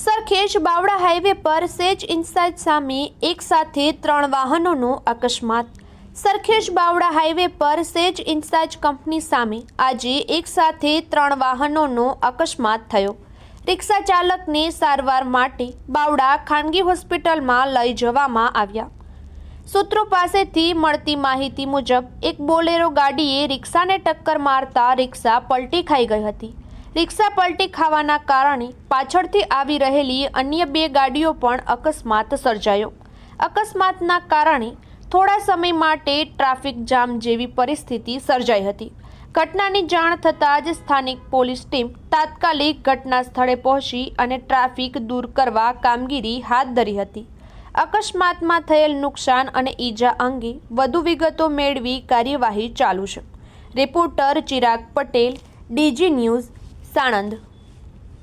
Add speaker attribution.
Speaker 1: સરખેજ બાવડા highway પર સેજ inside સામે એક સાથે ત્રણ વાહનોનો અકસ્માત. સરખેજ બાવડા હાઈવે પર સેજ ઇન્સાઇડ કંપની સામે આજે એક સાથે ત્રણ વાહનોનો અકસ્માત થયો. રિક્ષા ચાલકને સારવાર માટે બાવડા ખાનગી હોસ્પિટલમાં લઈ જવામાં આવ્યા. સૂત્રો પાસેથી મળતી માહિતી મુજબ, એક બોલેરો ગાડીએ રિક્ષાને ટક્કર મારતા રિક્ષા પલટી ખાઈ ગઈ હતી. રિક્ષા પલટી ખાવાના કારણે પાછળથી આવી રહેલી અન્ય બે ગાડીઓ પણ અકસ્માત સર્જાયો. અકસ્માતના કારણે થોડા સમય માટે ટ્રાફિક જામ જેવી પરિસ્થિતિ સર્જાઈ હતી. ઘટનાની જાણ થતાં જ સ્થાનિક પોલીસ ટીમ તાત્કાલિક ઘટના સ્થળે પહોંચી અને ટ્રાફિક દૂર કરવા કામગીરી હાથ ધરી હતી. અકસ્માતમાં થયેલ નુકસાન અને ઈજા અંગે વધુ વિગતો મેળવી કાર્યવાહી ચાલુ છે. Reporter Chirag Patel, DG news Sanand.